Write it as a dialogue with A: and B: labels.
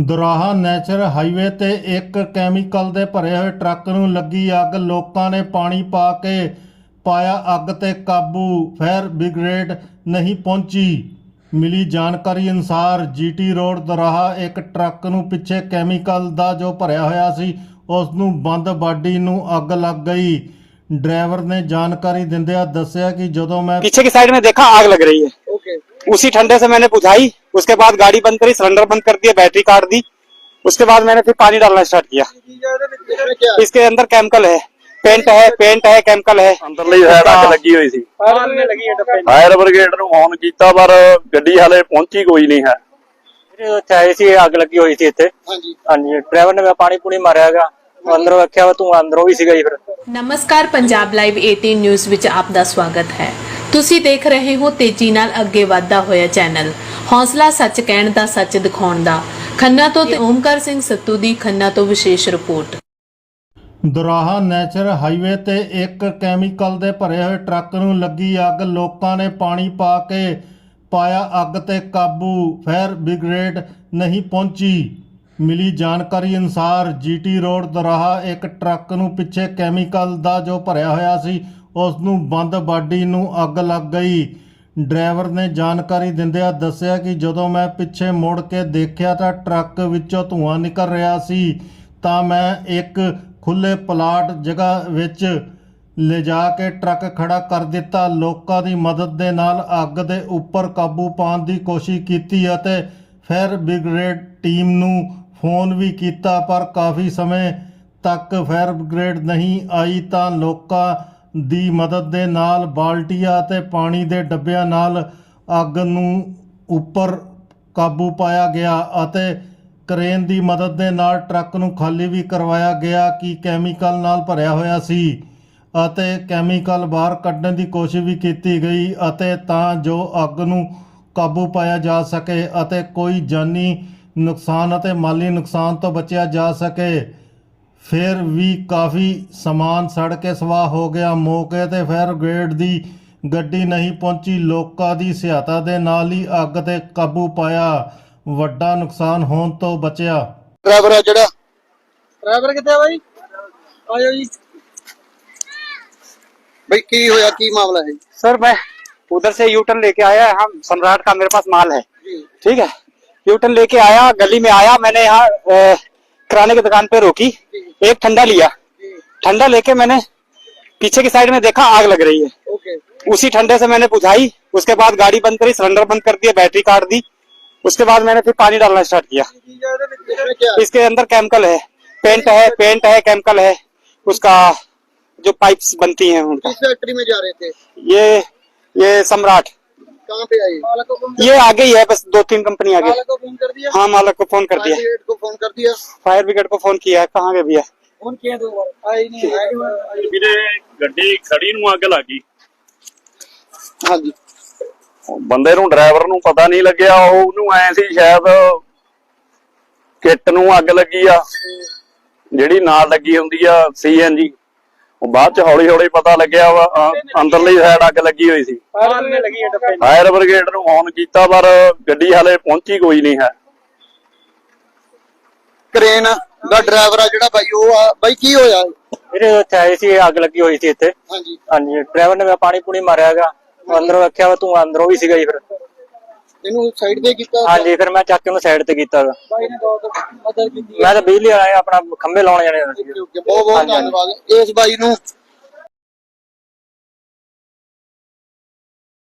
A: ਦੁਰਾਹਾ natural highway ਤੇ ਇੱਕ chemical ਦੇ ਭਰੇ ਹੋਏ ਟਰੱਕ ਨੂੰ ਲੱਗੀ ਅੱਗ ਲੋਕਾਂ ਨੇ ਪਾਣੀ ਪਾ ਕੇ ਪਾਇਆ ਅੱਗ ਤੇ ਕਾਬੂ ਫਾਇਰ ਬ੍ਰਿਗੇਡ ਨਹੀਂ ਪਹੁੰਚੀ ਮਿਲੀ ਜਾਣਕਾਰੀ ਅਨੁਸਾਰ ਜੀਟੀ ਰੋਡ ਦੁਰਾਹਾ ਇੱਕ ਟਰੱਕ ਨੂੰ ਪਿੱਛੇ ਕੈਮੀਕਲ ਦਾ ਜੋ ਭਰਿਆ ਹੋਇਆ ਸੀ ਉਸ ਨੂੰ ਬੰਦ ਬਾਡੀ ਨੂੰ ਅੱਗ ਲੱਗ ਗਈ ਡਰਾਈਵਰ ਨੇ ਜਾਣਕਾਰੀ ਦਿੰਦਿਆਂ ਦੱਸਿਆ ਕਿ ਜਦੋਂ ਮੈਂ
B: पीछे की साइड में देखा आग लग रही है
C: ओके
B: उसी ठंडे से मैंने बुझाई उसके बाद गाड़ी बंद करी सिलेंडर बंद कर दिया बैटरी काट दी उसके बाद मैंने फिर पानी डालना स्टार्ट किया
C: इसमें क्या
B: इसके अंदर केमिकल है पेंट है पेंट है केमिकल है
D: ਅੰਦਰਲੀ ਸਾਈਡ ਅੱਗ ਲੱਗੀ ਹੋਈ ਸੀ
B: फायर में लगी है डब्बे
D: ਫਾਇਰ ਬ੍ਰਿਗੇਡ ਨੂੰ ਫੋਨ ਕੀਤਾ ਪਰ ਗੱਡੀ ਹਾਲੇ ਪਹੁੰਚੀ ਕੋਈ ਨਹੀਂ ਹੈ
B: ਚਾਹੇ ਸੀ ਅੱਗ ਲੱਗੀ ਹੋਈ ਸੀ ਇੱਥੇ
C: हाँ जी
B: ਹਾਂਜੀ ਡਰਾਈਵਰ ਨੇ ਪਾਣੀ ਪੂਣੀ ਮਾਰਿਆ ਹੈਗਾ ਉਹ ਅੰਦਰੋਂ ਰੱਖਿਆ ਵਾ ਤੂੰ ਅੰਦਰੋਂ ਵੀ ਸੀਗਾ ਜੀ ਫਿਰ
E: ਨਮਸਕਾਰ ਪੰਜਾਬ ਲਾਈਵ 18 ਨਿਊਜ਼ ਵਿੱਚ ਆਪ ਦਾ ਸਵਾਗਤ ਹੈ ਤੁਸੀਂ ਦੇਖ ਰਹੇ ਹੋ ਤੇਜ਼ੀ ਨਾਲ ਅੱਗੇ ਵਧਦਾ ਹੋਇਆ ਚੈਨਲ। ਹੌਸਲਾ ਸੱਚ ਕਹਿਣ ਦਾ, ਸੱਚ ਦਿਖਾਉਣ ਦਾ। ਖੰਨਾ ਤੋਂ ਤੇ ਓਮਕਾਰ ਸਿੰਘ ਸੱਤੂ ਦੀ ਖੰਨਾ ਤੋਂ ਵਿਸ਼ੇਸ਼ ਰਿਪੋਰਟ।
A: ਦੁਰਾਹਾ ਨੈਚਰਲ ਹਾਈਵੇ ਤੇ ਇੱਕ ਕੈਮੀਕਲ ਦੇ ਭਰੇ ਹੋਏ ਟਰੱਕ ਨੂੰ ਲੱਗੀ ਅੱਗ। ਲੋਕਾਂ ਨੇ ਪਾਣੀ ਪਾ ਕੇ ਪਾਇਆ ਅੱਗ ਤੇ ਕਾਬੂ। ਫਾਇਰ ਬ੍ਰਿਗੇਡ ਨਹੀਂ ਪਹੁੰਚੀ। ਮਿਲੀ ਜਾਣਕਾਰੀ ਅਨੁਸਾਰ ਜੀਟੀ ਰੋਡ ਦੁਰਾਹਾ ਇੱਕ ਟਰੱਕ ਨੂੰ ਪਿੱਛੇ ਕੈਮੀਕਲ ਦਾ ਜੋ ਭਰਿਆ ਹੋਇਆ ਸੀ ਉਸ ਨੂੰ ਬੰਦ ਬਾਡੀ ਨੂੰ ਅੱਗ ਲੱਗ ਗਈ। ਡਰਾਈਵਰ ਨੇ ਜਾਣਕਾਰੀ ਦਿੰਦਿਆਂ ਦੱਸਿਆ ਕਿ ਜਦੋਂ ਮੈਂ ਪਿੱਛੇ ਮੁੜ ਕੇ ਦੇਖਿਆ ਤਾਂ ਟਰੱਕ ਵਿੱਚੋਂ ਧੂੰਆਂ ਨਿਕਲ ਰਿਹਾ ਸੀ, ਤਾਂ ਮੈਂ ਇੱਕ ਖੁੱਲੇ ਪਲਾਟ ਜਗ੍ਹਾ ਵਿੱਚ ਲਿਜਾ ਕੇ ਟਰੱਕ ਖੜਾ ਕਰ ਦਿੱਤਾ। ਲੋਕਾਂ ਦੀ ਮਦਦ ਦੇ ਨਾਲ ਅੱਗ ਦੇ ਉੱਪਰ ਕਾਬੂ ਪਾਉਣ ਦੀ ਕੋਸ਼ਿਸ਼ ਕੀਤੀ ਅਤੇ ਫਾਇਰ ਬ੍ਰਿਗੇਡ ਟੀਮ ਨੂੰ ਫੋਨ ਵੀ ਕੀਤਾ, ਪਰ ਕਾਫੀ ਸਮੇਂ ਤੱਕ ਫਾਇਰ ਬ੍ਰਿਗੇਡ ਨਹੀਂ ਆਈ ਤਾਂ ਲੋਕਾਂ ਦੀ ਮਦਦ ਦੇ ਨਾਲ ਬਾਲਟੀਆਂ ਅਤੇ ਪਾਣੀ ਦੇ ਡੱਬਿਆਂ ਨਾਲ ਅੱਗ ਨੂੰ ਉੱਪਰ ਕਾਬੂ ਪਾਇਆ ਗਿਆ ਅਤੇ ਕ੍ਰੇਨ ਦੀ ਮਦਦ ਦੇ ਨਾਲ ਟਰੱਕ ਨੂੰ ਖਾਲੀ ਵੀ ਕਰਵਾਇਆ ਗਿਆ ਕਿ ਕੈਮੀਕਲ ਨਾਲ ਭਰਿਆ ਹੋਇਆ ਸੀ ਅਤੇ ਕੈਮੀਕਲ ਬਾਹਰ ਕੱਢਣ ਦੀ ਕੋਸ਼ਿਸ਼ ਵੀ ਕੀਤੀ ਗਈ ਅਤੇ ਤਾਂ ਜੋ ਅੱਗ ਨੂੰ ਕਾਬੂ ਪਾਇਆ ਜਾ ਸਕੇ ਅਤੇ ਕੋਈ ਜਾਨੀ ਨੁਕਸਾਨ ਅਤੇ ਮਾਲੀ ਨੁਕਸਾਨ ਤੋਂ ਬਚਿਆ ਜਾ ਸਕੇ। ਫਿਰ ਵੀ ਕਾਫੀ ਸਮਾਨ ਸੜ ਕੇ ਸਵਾਹ ਹੋ ਗਿਆ ਮੌਕੇ ਤੇ ਫਾਇਰ ਬ੍ਰਿਗੇਡ ਦੀ ਗੱਡੀ ਨਹੀਂ ਪਹੁੰਚੀ ਲੋਕਾਂ ਦੀ ਸਹਾਇਤਾ ਦੇ ਨਾਲ ਹੀ ਅੱਗ ਤੇ ਕਾਬੂ ਪਾਇਆ ਵੱਡਾ ਨੁਕਸਾਨ ਹੋਣ ਤੋਂ ਬਚਿਆ
C: ड्राइवर है जड़ा ड्राइवर कितने भाई आयो जी भाई की होया की मामला है
B: सर मैं उधर से यू टर्न लेके आया हम सम्राट का मेरे पास माल है
C: जी
B: ठीक है यू टर्न लेके आया गली में आया मैंने यहाँ अ, किराने की दुकान पे रोकी एक ठंडा लिया। ठंडा लेके मैंने पीछे की साइड में देखा आग लग रही है।
C: ओके।
B: उसी ठंडे से मैंने बुझाई उसके बाद गाड़ी बंद करी सिलेंडर बंद कर दिया बैटरी काट दी उसके बाद मैंने फिर पानी डालना स्टार्ट किया। इसके अंदर केमिकल है पेंट है पेंट है केमिकल है उसका जो पाइप्स बनती हैं उनका।
C: फैक्ट्री में जा रहे थे?
B: ये ये सम्राट।
C: कहाँ पे आए मालक को फोन
B: ये आगे ही है बस दो तीन कंपनी आगे
C: मालक को फोन कर दिया
B: हाँ मालक को फोन कर दिया
C: फायर ब्रिगेड को फोन कर दिया
B: फायर ब्रिगेड को फोन किया है कहाँ गए भैया
C: फोन किया दो बार आई नहीं आई
D: ਵੀਰੇ ਗੱਡੀ ਖੜੀ ਨੂੰ ਅੱਗ ਲੱਗੀ
C: हाँ जी
D: ਬੰਦੇ ਨੂੰ ਡਰਾਈਵਰ ਨੂੰ ਪਤਾ ਨਹੀਂ ਲੱਗਿਆ ਉਹ ਉਹਨੂੰ ਐ ਸੀ ਸ਼ਾਇਦ ਕਿੱਟ ਨੂੰ ਅੱਗ ਲੱਗੀ ਆ ਜਿਹੜੀ ਨਾਲ ਲੱਗੀ ਹੁੰਦੀ ਆ ਸੀਐਨਜੀ ਉਹ ਬਾਅਦ ਚ ਹੌਲੀ ਹੌਲੀ ਪਤਾ ਲੱਗਿਆ ਵਾ ਅ- ਅੰਦਰਲੀ ਸਾਈਡ ਅੱਗ ਲੱਗੀ ਹੋਈ ਸੀ। ਫਾਇਰ ਬ੍ਰਿਗੇਡ ਨੂੰ ਫੋਨ ਕੀਤਾ ਪਰ ਗੱਡੀ ਹਾਲੇ ਪਹੁੰਚੀ ਕੋਈ ਨਹੀਂ ਹੈ।
C: ਕ੍ਰੇਨ ਦਾ ਡਰਾਈਵਰ ਆ ਜਿਹੜਾ ਬਾਈ ਉਹ ਆ ਬਾਈ ਕੀ ਹੋਇਆ?
B: ਇਹ? ਵੀਰੇ ਆਈ ਸੀ ਅੱਗ ਲੱਗੀ ਹੋਈ ਸੀ ਇੱਥੇ।
C: ਹਾਂਜੀ।
B: ਹਾਂਜੀ ਡਰਾਈਵਰ ਨੇ ਮੇਰਾ ਪਾਣੀ ਪੂਣੀ ਮਾਰਿਆ ਹੈਗਾ। ਅੰਦਰੋਂ ਰੱਖਿਆ ਵਾ ਤੂੰ ਅੰਦਰੋਂ ਵੀ ਸੀਗਾ ਜੀ ਫਿਰ।
C: ਇਹਨੂੰ ਸਾਈਡ ਤੇ ਕੀਤਾ
B: ਹਾਂਜੀ ਫਿਰ ਮੈਂ ਚੱਕ ਕੇ ਉਹਨੂੰ ਸਾਈਡ ਤੇ ਕੀਤਾ ਵਾ।
C: ਬਾਈ ਨੇ ਬਹੁਤ ਮਦਦ ਕੀਤੀ
B: ਮੈਂ ਤਾਂ ਬਿਜਲੀ ਵਾਲਾ ਆਪਣਾ ਖੰਭੇ ਲਾਉਣ ਜਾਣੇ ਸੀ
C: ਓਕੇ, ਓਕੇ, ਬਹੁਤ ਬਹੁਤ
B: ਹਾਂਜੀ, ਹਾਂਜੀ।
C: ਧੰਨਵਾਦ ਇਸ ਬਾਈ ਨੂੰ